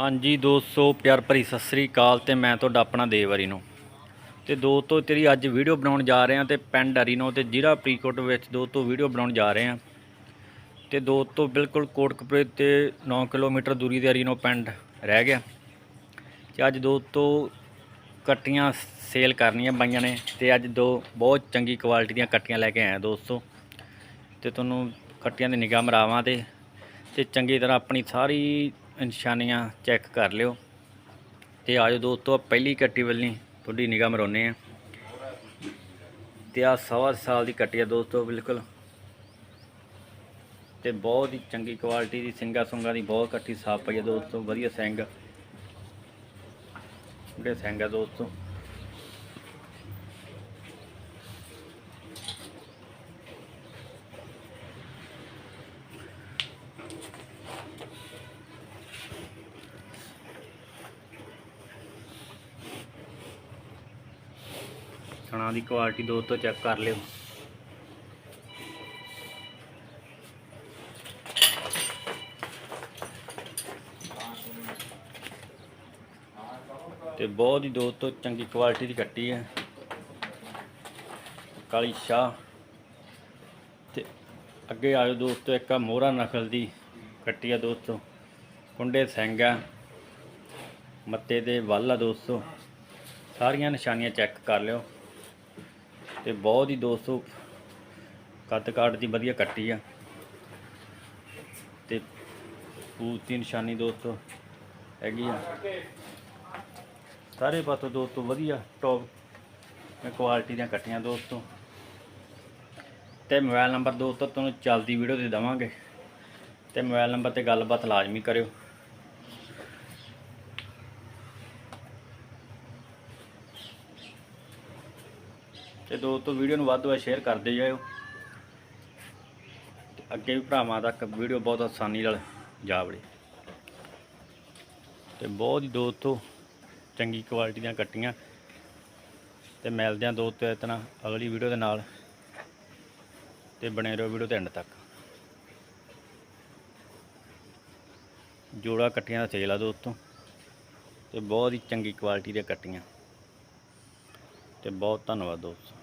ਹਾਂਜੀ ਦੋਸਤੋ, ਪਿਆਰ ਭਰੀ ਸਤਿ ਸ੍ਰੀ ਅਕਾਲ ਤੇ ਮੈਂ ਤੁਹਾਡਾ ਆਪਣਾ ਦੇਵਰੀ ਨੂੰ। ਤੇ ਦੋਸਤੋ, ਤੇਰੀ ਅੱਜ ਵੀਡੀਓ ਬਣਾਉਣ ਜਾ ਰਹੇ ਹਾਂ ਤੇ ਪਿੰਡ ਅਰੀਨੋ ਤੇ ਜ਼ਿਲ੍ਹਾ ਪ੍ਰੀਕੋਟ ਵਿੱਚ ਦੋਸਤੋ ਵੀਡੀਓ ਬਣਾਉਣ ਜਾ ਰਹੇ ਹਾਂ। ਤੇ ਦੋਸਤੋ, ਬਿਲਕੁਲ ਕੋਟਕਪੁਰੇ ਤੇ 9 ਕਿਲੋਮੀਟਰ ਦੂਰੀ ਤੇ ਅਰੀਨੋ ਪਿੰਡ ਰਹਿ ਗਿਆ। ਤੇ ਅੱਜ ਦੋਸਤੋ, ਕੱਟੀਆਂ ਸੇਲ ਕਰਨੀਆਂ ਬਾਈਆਂ ਨੇ ਤੇ ਅੱਜ ਦੋ ਬਹੁਤ ਚੰਗੀ ਕੁਆਲਿਟੀ ਦੀਆਂ ਕੱਟੀਆਂ ਲੈ ਕੇ ਆਇਆ ਦੋਸਤੋ। ਤੇ ਤੁਹਾਨੂੰ ਕੱਟੀਆਂ ਦੀ ਨਿਗਾਹ ਮਰਾਵਾਂ ਤੇ ਤੇ ਚੰਗੀ ਤਰ੍ਹਾਂ ਆਪਣੀ ਸਾਰੀ ਨਿਸ਼ਾਨੀਆਂ ਚੈੱਕ ਕਰ ਲਿਓ। ਤੇ ਆਜੋ ਦੋਸਤੋ, ਆਹ ਪਹਿਲੀ ਕੱਟੀ ਵੱਲੀ ਤੁਹਾਡੀ ਨਿਗਾਹ ਮਰਾਉਨੇ ਆ ਤੇ ਆ ਸਵਾ ਸਾਲ ਦੀ ਕੱਟੀ ਆ ਦੋਸਤੋ, ਬਿਲਕੁਲ। ਤੇ ਬਹੁਤ ਹੀ ਚੰਗੀ ਕੁਆਲਿਟੀ ਦੀ ਸਿੰਗਾ ਸੁੰਗਾ ਦੀ ਬਹੁਤ ਕੱਟੀ ਸਾਫ਼ ਪਈ ਆ ਦੋਸਤੋ, ਵਧੀਆ ਸਿੰਘ। ਜਿਹੜੇ ਸਿੰਘ ਆ ਦੋਸਤੋ। ਸਣਾ ਦੀ ਕੁਆਲਿਟੀ ਦੋਸਤੋ ਚੈੱਕ ਕਰ ਲਿਓ। ਤੇ ਬਹੁਤ ਹੀ ਦੋਸਤੋ ਚੰਗੀ ਕੁਆਲਿਟੀ ਦੀ ਕੱਟੀ ਹੈ। ਕਾਲੀ ਸ਼ਾਹ। ਤੇ ਅੱਗੇ ਆਜੋ ਦੋਸਤੋ, ਇੱਕ ਆ ਮੋਹਰਾ ਨਸਲ ਦੀ ਕੱਟੀ ਆ ਦੋਸਤੋ। ਕੁੰਡੇ ਸਿੰਘ ਆ। ਮੱਤੇ ਦੇ ਵੱਲ ਆ ਦੋਸਤੋ। ਸਾਰੀਆਂ ਨਿਸ਼ਾਨੀਆਂ ਚੈੱਕ ਕਰ ਲਿਓ। ਤੇ ਬਹੁਤ ਹੀ ਦੋਸਤੋ ਕੱਦ ਕਾਟ ਦੀ ਵਧੀਆ ਕੱਟੀ ਆ। ਤੇ ਪੂਤ ਦੀ ਨਿਸ਼ਾਨੀ ਦੋਸਤੋ ਹੈਗੀ ਆ। ਸਾਰੇ ਪਾਸੋਂ ਦੋਸਤੋ ਵਧੀਆ ਟੌਪ ਕੁਆਲਿਟੀ ਦੀਆਂ ਕੱਟੀਆਂ ਦੋਸਤੋ। ਤੇ ਮੋਬਾਈਲ ਨੰਬਰ ਦੋਸਤੋ ਤੁਹਾਨੂੰ ਚੱਲਦੀ ਵੀਡੀਓ ਦੇ ਦਵਾਂਗੇ। ਤੇ ਮੋਬਾਈਲ ਨੰਬਰ ਤੇ ਗੱਲਬਾਤ ਲਾਜ਼ਮੀ ਕਰਿਓ। ਤੇ ਦੋਸਤੋ, ਵੀਡੀਓ ਨੂੰ ਵੱਧ ਤੋਂ ਵੱਧ ਸ਼ੇਅਰ ਕਰਦੇ ਜਾਇਓ। ਤੇ ਅੱਗੇ ਵੀ ਭਰਾਵਾਂ ਤੱਕ ਵੀਡੀਓ ਬਹੁਤ ਆਸਾਨੀ ਨਾਲ ਜਾ ਵੜੇ। ਤੇ ਬਹੁਤ ਹੀ ਦੋਸਤੋ, ਚੰਗੀ ਕੁਆਲਿਟੀ ਦੀਆਂ ਕੱਟੀਆਂ। ਤੇ ਮਿਲਦੇ ਹਾਂ ਦੋਸਤੋ ਇਤਨਾ ਅਗਲੀ ਵੀਡੀਓ ਦੇ ਨਾਲ। ਤੇ ਬਣੇ ਰਹੋ ਵੀਡੀਓ ਦੇ ਐਂਡ ਤੱਕ। ਜੋੜਾ ਕੱਟੀਆਂ ਦਾ ਸੇਲ ਆ ਦੋਸਤੋ। ਤੇ ਬਹੁਤ ਹੀ ਚੰਗੀ ਕੁਆਲਿਟੀ ਦੀਆਂ ਕੱਟੀਆਂ। ਤੇ ਬਹੁਤ ਧੰਨਵਾਦ ਦੋਸਤੋ।